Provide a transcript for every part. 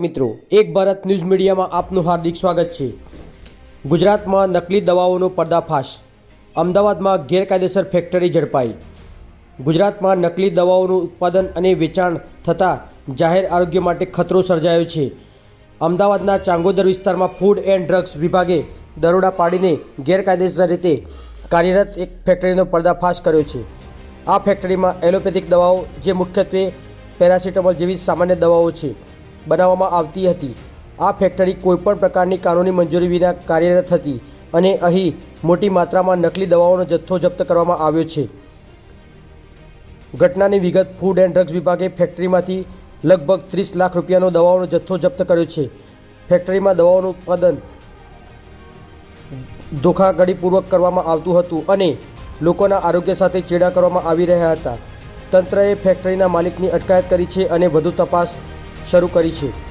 મિત્રો, એક ભારત ન્યૂઝ મીડિયામાં આપનું હાર્દિક સ્વાગત છે. ગુજરાતમાં નકલી દવાઓનો પર્દાફાશ. અમદાવાદમાં ગેરકાયદેસર ફેક્ટરી ઝડપાઈ. ગુજરાતમાં નકલી દવાઓનું ઉત્પાદન અને વેચાણ થતાં જાહેર આરોગ્ય માટે ખતરો સર્જાયો છે. અમદાવાદના ચાંગોદર વિસ્તારમાં ફૂડ એન્ડ ડ્રગ્સ વિભાગે દરોડા પાડીને ગેરકાયદેસર રીતે કાર્યરત એક ફેક્ટરીનો પર્દાફાશ કર્યો છે. આ ફેક્ટરીમાં એલોપેથિક દવાઓ, જે મુખ્યત્વે પેરાસિટામોલ જેવી સામાન્ય દવાઓ છે. બનાવવામાં આવતી હતી. આ ફેક્ટરી કોઈપણ પ્રકારની કાનૂની મંજૂરી વિના કાર્યરત હતી અને અહીં મોટી માત્રામાં નકલી દવાઓનો જથ્થો જપ્ત કરવામાં આવ્યો છે. ઘટનાની વિગત ફૂડ એન્ડ ડ્રગ્સ વિભાગે ફેક્ટરીમાંથી લગભગ ત્રીસ લાખ રૂપિયાનો દવાઓનો જથ્થો જપ્ત કર્યો છે. ફેક્ટરીમાં દવાઓનું ઉત્પાદન ધોખાઘડીપૂર્વક કરવામાં આવતું હતું અને લોકોના આરોગ્ય સાથે ચેડા કરવામાં આવી રહ્યા હતા. તંત્રએ ફેક્ટરીના માલિકની અટકાયત કરી છે અને વધુ તપાસ શરૂ કરી છે.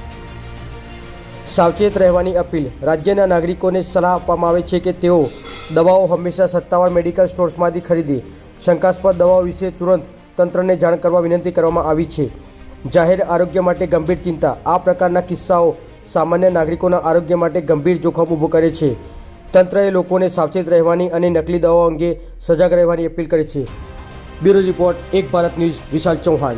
સાવચેત રહેવાની અપીલ રાજ્યના નાગરિકોને સલાહ આપવામાં આવે છે કે તેઓ દવાઓ હંમેશા સત્તાવાર મેડિકલ સ્ટોર્સમાંથી ખરીદે. શંકાસ્પદ દવાઓ વિશે તુરંત તંત્રને જાણ કરવા વિનંતી કરવામાં આવી છે. જાહેર આરોગ્ય માટે ગંભીર ચિંતા. આ પ્રકારના કિસ્સાઓ સામાન્ય નાગરિકોના આરોગ્ય માટે ગંભીર જોખમ ઊભું કરે છે. તંત્રએ લોકોને સાવચેત રહેવાની અને નકલી દવાઓ અંગે સજાગ રહેવાની અપીલ કરી છે. બ્યુરો રિપોર્ટ, એક ભારત ન્યૂઝ, વિશાલ ચૌહાણ.